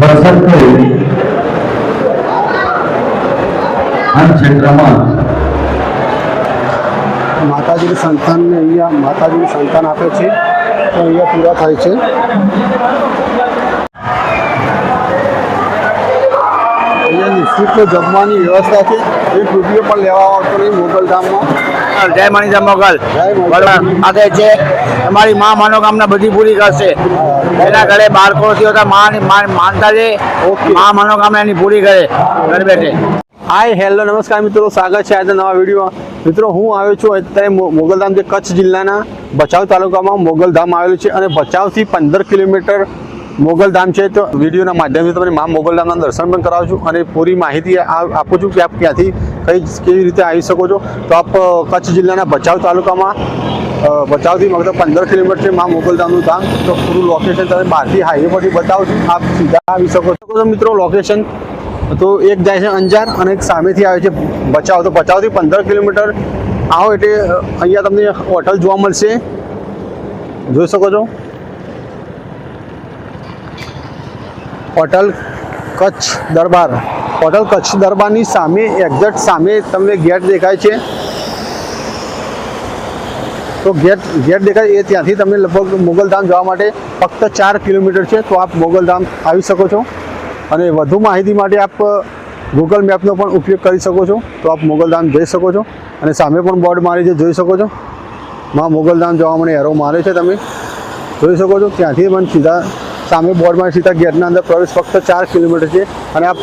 વરસાદ ક્ષેત્રમાં. માતાજીની સંતાનને અહીંયા માતાજીની સંતાન આપે છે. તો અહીંયા પૂરા થાય છે. અહીંયા જમવાની વ્યવસ્થા છે એક રૂપિયો પણ લેવા આવતો નહીં મોગલધામમાં જય મણિધર મોગલ. આગળ છે અમારી મા મનોકામના બધી પૂરી કરશે. એના ઘરે બાળકોથી હતા મા- માનતા છે. મા મનોકામના એની પૂરી કરે. ઘર બેઠે. હાય હેલો નમસ્કાર મિત્રો. સ્વાગત છે આજે નવા વિડીયોમાં. મિત્રો હું આવ્યો છું અત્યારે મોગલધામ જે કચ્છ જિલ્લાના ભચાઉ તાલુકામાં મોગલધામ આવેલું છે અને ભચાઉથી પંદર કિલોમીટર મોગલધામ છે તો વિડીયોના માધ્યમથી તમને મા મોગલધામના દર્શન પણ કરાવું છું અને પૂરી માહિતી આપું છું કે આપ ક્યાંથી કઈ કેવી રીતે આવી શકો છો. તો આપ કચ્છ જિલ્લાના ભચાઉ તાલુકામાં ભચાઉથી મતલબ પંદર કિલોમીટર છે મા મોગલધામનું ધામ. તો પૂરું લોકેશન તમે બહારથી હાઈવે પરથી બતાવું છું. આપ સીધા આવી શકો છો. મિત્રો લોકેશન તો એક જાય છે અંજાર અને એક સામેથી આવે છે બચાવ તો બચાવથી પંદર કિલોમીટર આવો એટલે અહીંયા તમને હોટલ જોવા મળશે. જોઈ શકો છો? હોટલ કચ્છ દરબાર. હોટલ કચ્છ દરબારની સામે એક્ઝેક્ટ સામે તમને ગેટ દેખાય છે. તો ગેટ ગેટ દેખાય એ ત્યાંથી તમને લગભગ મોગલધામ જવા માટે ફક્ત ચાર કિલોમીટર છે. તો આપ મોગલધામ આવી શકો છો. અને વધુ માહિતી માટે આપ ગૂગલ મેપનો પણ ઉપયોગ કરી શકો છો. તો આપ મોગલધામ જઈ શકો છો. અને સામે પણ બોર્ડ મારી છે, જોઈ શકો છો. માં મોગલધામ જવા મને એરો મારે છે તમે. જોઈ શકો છો. ત્યાંથી પણ સીધા સામે બોર્ડમાં સીધા ગેટના અંદર પ્રવેશ ફક્ત ચાર કિલોમીટર છે અને આ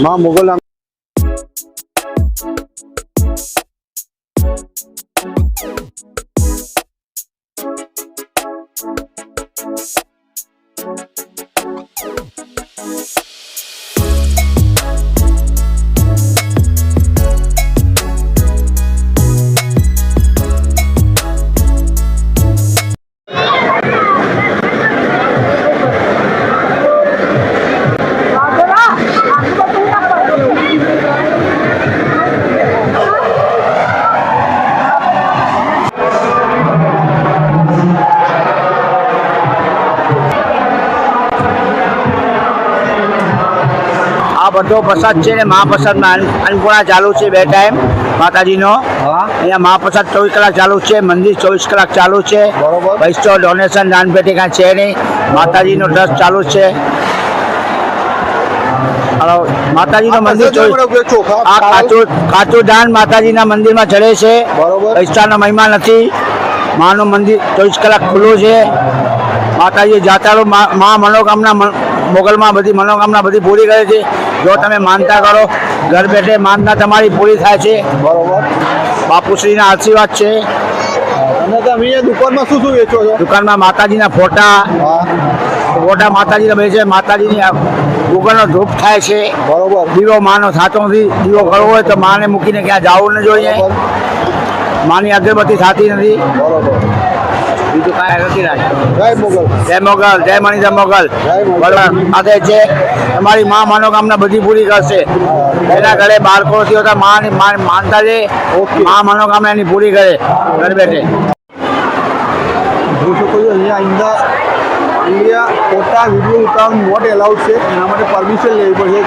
મા મોગલધામ આ બધો પ્રસાદ છે ને મહાપ્રસાદમાં અન્ન- અન્નપૂર્ણા ચાલુ છે બે ટાઈમ માતાજીનો. અહીંયા મહાપ્રસાદ ચોવીસ કલાક ચાલુ છે મંદિર ચોવીસ કલાક ચાલુ છે. પૈસો ડોનેશન દાન પેટી કાંઈ છે નહીં. માતાજીનો ટ્રસ્ટ ચાલુ છે. માતાજીનું મંદિર આ કાચું કાચું દાન માતાજીના મંદિરમાં ચડે છે. બરોબર. પૈસાનો મહિમા નથી. માનું મંદિર ચોવીસ કલાક ખુલ્લું છે. માતાજી જાતાળુ મા મનોકામના મોગલમાં બધી મનોકામના બધી પૂરી કરે છે. જો તમે માનતા કરો ઘર બેઠે માનતા તમારી પૂરી થાય છે. બરોબર. બાપુશ્રીના આશીર્વાદ છે. તમે અહીંયા દુકાનમાં શું શું વેચો છો? દુકાનમાં માતાજીના ફોટા ફોટા માતાજીના વેચે માતાજીની આ ગૂગલનો ધૂપ થાય છે. બરોબર. દીવો માનો સાચો નથી દીવો કરવો હોય તો માને મૂકીને ક્યાં જવું ન જોઈએ. માની અગરબત્તી થતી નથી. બરોબર. બીજું કાંઈ નથી રાખ્યું. જય મોગલ. જય મોગલ જય મણિધર મોગલ. બરાબર. છે તમારી મા મનોકામના બધી પૂરી કરશે. એના ઘરે બાળકોથી હોતા મા માનતા છે. મા મનોકામના એની પૂરી કરે ઘર બેઠે. જોઈ શકો છો અહીંયા અંદર ઇન્ડિયા ફોટા વીડિયો ઉતારવાનું નોટ એલાઉડ છે. એના માટે પરમિશન લેવી પડશે.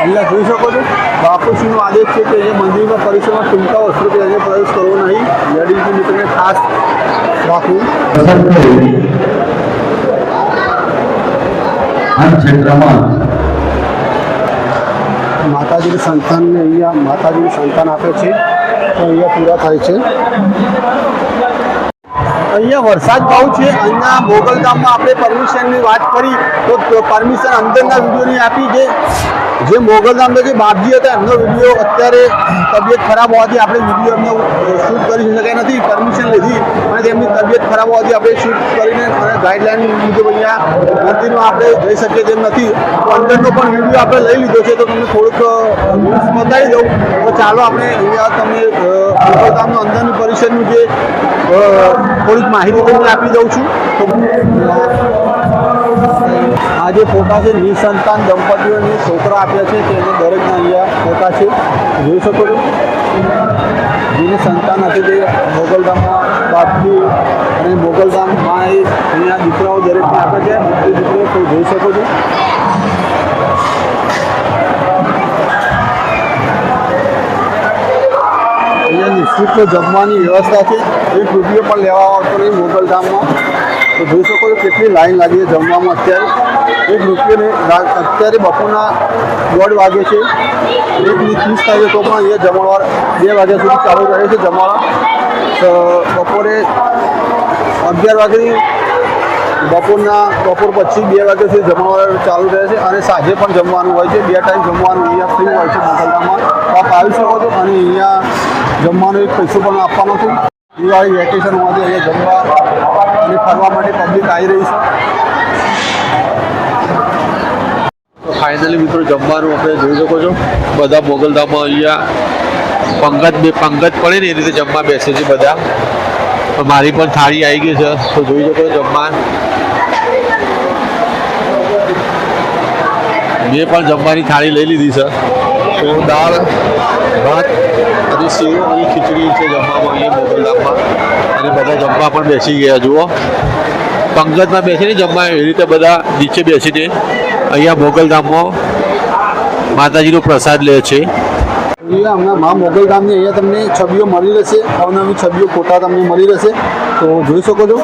અહીંયા જોઈ શકો છો? બાપુશ્રીનો આદેશ છે કે અહીંયા મંદિરના પરિસરમાં ટૂંકા વસ્ત્રો અહીંયા પ્રવેશ કરવો નહીં. લેડીઝ મિત્રને ખાસ રાખવું. માતાજીની સંતાનને અહીંયા માતાજીની સંતાન આપે છે. તો અહીંયા પૂરા થાય છે. અહીંયા વરસાદ ભાવ છે. અહીંયા મોગલધામમાં આપણે પરમિશનની વાત કરી તો પરમિશન અંદરના વિડીયોની આપી છે. જે મોગલધામના જે બાપજી હતા એમનો વીડિયો અત્યારે તબિયત ખરાબ હોવાથી આપણે વીડિયો એમનો શૂટ કરી શકાય નથી પરમિશન લીધી. અને તેમની તબિયત ખરાબ હોવાથી આપણે શૂટ કરીને અને ગાઈડલાઈન મુજબ અહીંયા મંદિરમાં આપણે જઈ શકીએ તેમ નથી. તો અંદરનો પણ વીડિયો આપણે લઈ લીધો છે તો તમને થોડુંક બતાવી દઉં. તો ચાલો આપણે અહીંયા તમે મોગલધામનો અંદરની જે અ, થોડીક માહિતી તમને આપી દઉં છું. આ જે ફોટા છે, નિસંતાન દંપતીઓને છોકરા આપ્યા છે તેને દરેકના અહીંયા ફોટા છે. જોઈ શકો છો. જેને સંતાન હતી તે મોગલધામમાં બાપજી અને મોગલધામમાં એ અહીંયા દીકરાઓ દરેકને આપે છે. કોઈ જોઈ શકો છો. અહીંયા જમવાની વ્યવસ્થા છે એક રૂપિયો પણ લેવા આવતો નહીં મોગલધામમાં તો જોઈ શકો કેટલી લાઈન લાગી છે જમવામાં અત્યારે. એક રૂપિયોને અત્યારે બપોરના દોઢ વાગે છે. એકની ત્રીસ થાય તો પણ અહીંયા જમણવાર બે વાગ્યા સુધી ચાલુ રહે છે તો બપોરે અગિયાર વાગ્યાની બપોરના, બપોર પછી બે વાગ્યા સુધી જમણવાર ચાલુ રહે છે અને સાંજે પણ જમવાનું હોય છે. બે ટાઈમ જમવાનું અહીંયા ફ્રી હોય છે મોગલધામમાં આપ આવી શકો છો અને અહીંયા જમવાનો એક પૈસો પણ આપવાનો હતું. દિવાળી વેકેશન હોવાથી અહીંયા જમવા અને ફરવા માટે પબ્લિક આવી રહી છે. તો ફાઇનલી મિત્રો જમવાનું આપણે જોઈ શકો છો. બધા મોગલધામમાં અહીંયા પંગત બે પંગત પડે ને એ રીતે જમવા બેસે છે બધા. મારી પણ થાળી આવી ગઈ છે. તો જોઈ શકો જમવા. મેં પણ જમવાની થાળી લઈ લીધી છે. તો દાળ, ભાત અને સેવ અને ખીચડી છે જમવામાં અહીંયા મોગલધામમાં અને બધા જમવા પણ બેસી ગયા, જુઓ. પંગતમાં બેસીને જમવા એવી રીતે બધા નીચે બેસીને અહીંયા મોગલધામમાં માતાજીનો પ્રસાદ લે છે. હમણાં મા મોગલધામની અહીંયા તમને છબીઓ મળી રહેશે. અવનવી છબીઓ, ફોટા તમને મળી રહેશે. તો જોઈ શકો છો.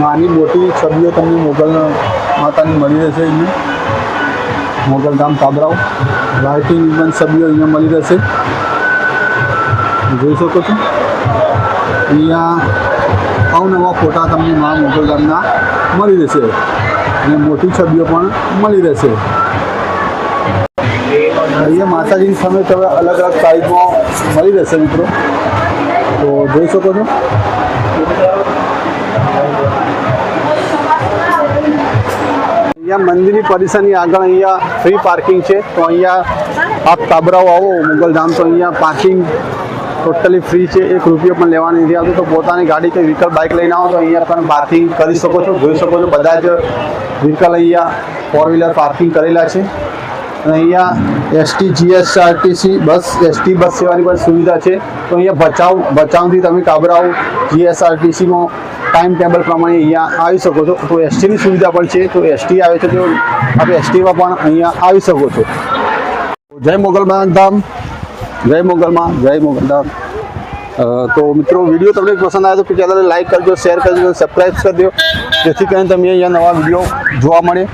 નાની મોટી છબીઓ તમને મોગલ માતાની મળી રહેશે અહીંયા મોગલધામ કાબરાઓ લાઇટિંગ બંધ સભ્યો અહીંયા મળી રહેશે. જોઈ શકો છો. અહીંયા અવનવા ફોટા તમને મા મોગલધામના મળી રહેશે. અને મોટી છબીઓ પણ મળી રહેશે. અહીંયા માતાજીની સામે તમે અલગ અલગ સાઈઝમાં મળી રહેશે મિત્રો. તો જોઈ શકો છો. અહીંયા મંદિરની પરિસરની આગળ અહીંયા ફ્રી પાર્કિંગ છે. તો અહીંયા આપ કાબરાઓ આવો મુગલધામ તો અહીંયા પાર્કિંગ ટોટલી ફ્રી છે. એક રૂપિયો પણ લેવાની નથી આવતો. તો પોતાની ગાડી કે વ્હીકલ બાઇક લઈને આવો તો અહીંયા તમે પાર્કિંગ કરી શકો છો, જોઈ શકો છો. બધા જ વ્હીકલ અહીંયા ફોર વ્હીલર પાર્કિંગ કરેલા છે. અને અહીંયા ST GSRTC bus ST bus સેવાની પણ સુવિધા છે. તો અહીંયા ભચાઉ, ભચાઉથી તમે કાબરાઓ જીએસઆરટીસીમાં ટાઈમ ટેબલ પ્રમાણે અહીંયા આવી શકો છો. તો એસટીની સુવિધા પણ છે. તો એસટી આવે છે તો આપણે એસટીમાં પણ અહીંયા આવી શકો છો. જય મોગલમાં ધામ. જય મોગલમાં જય મોગલ ધામ. તો મિત્રો, વીડિયો તમને પસંદ આવે તો ચેનલને લાઈક કરજો શેર કરજો સબસ્ક્રાઈબ કરી દો. જેથી કરીને તમને અહીંયા નવા વીડિયો જોવા મળે.